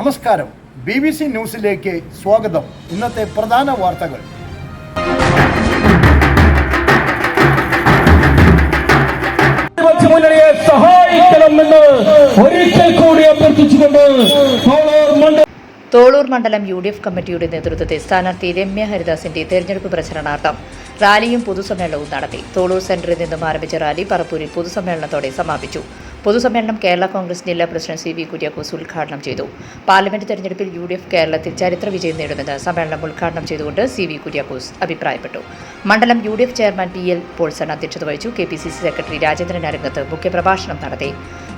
നമസ്കാരം. B B C ന്യൂസിലേക്ക് സ്വാഗതം. ഇന്നത്തെ പ്രധാന വാർത്തകൾ. ഇടതുപക്ഷ മുന്നണിയെ സഹായിക്കണമെന്ന് ഒരിക്കൽ കൂടി അഭ്യർത്ഥിച്ചുകൊണ്ട് തോളൂർ മണ്ഡലം യു ഡി എഫ് കമ്മിറ്റിയുടെ നേതൃത്വത്തിൽ സ്ഥാനാർത്ഥി രമ്യ ഹരിദാസിന്റെ തെരഞ്ഞെടുപ്പ് പ്രചരണാർത്ഥം റാലിയും പൊതുസമ്മേളനവും നടത്തി. തോളൂർ സെന്ററിൽ നിന്നും ആരംഭിച്ച റാലി പറപ്പൂരിൽ പൊതുസമ്മേളനത്തോടെ സമാപിച്ചു. പൊതുസമ്മേളനം കേരള കോൺഗ്രസ് ജില്ലാ പ്രസിഡന്റ് സി വി കുര്യാക്കോസ് ഉദ്ഘാടനം ചെയ്തു. പാർലമെന്റ് തെരഞ്ഞെടുപ്പിൽ യു ഡി എഫ് കേരളത്തിൽ ചരിത്ര വിജയം നേടുമെന്ന് സമ്മേളനം ഉദ്ഘാടനം ചെയ്തുകൊണ്ട് സി വി കുര്യാക്കോസ് അഭിപ്രായപ്പെട്ടു. മണ്ഡലം U D F chairman P L Paulson അധ്യക്ഷത വഹിച്ചു. K P C C secretary Rajendran Arangath മുഖ്യപ്രഭാഷണം നടത്തി.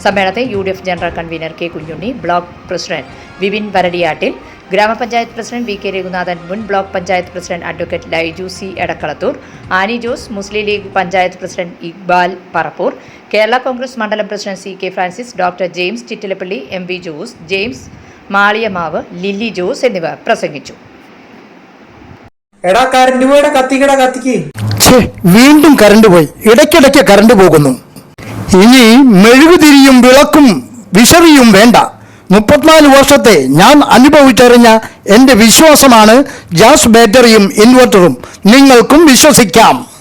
സമ്മേളനത്തെ U D F general convener K Kunhunni block president Vipin Varadiyattil ഗ്രാമപഞ്ചായത്ത് പ്രസിഡന്റ് വി കെ രഘുനാഥൻ മുൻ block panchayat president advocate Laiju C Edakkalathur Annie Jose Muslim League panchayat president Iqbal Parappur Kerala Congress മണ്ഡലം president C K Francis doctor James Chittilappilly M V Jose James Maliyamavu Lilly Jose എന്നിവർ പ്രസംഗിച്ചു. എടാ current പോയടാ കത്തിക്കടാ കത്തിക്ക്. വീണ്ടും current പോയി. ഇടയ്ക്കിടയ്ക്ക് current പോകുന്നു. ഇനി മെഴുകുതിരിയും വിളക്കും വിഷറിയും വേണ്ട. മുപ്പത്തിനാല് വർഷത്തെ ഞാൻ അനുഭവിച്ചറിഞ്ഞ എന്റെ വിശ്വാസമാണ് ഗ്യാസ് ബാറ്ററിയും ഇൻവെർട്ടറും. നിങ്ങൾക്കും വിശ്വസിക്കാം.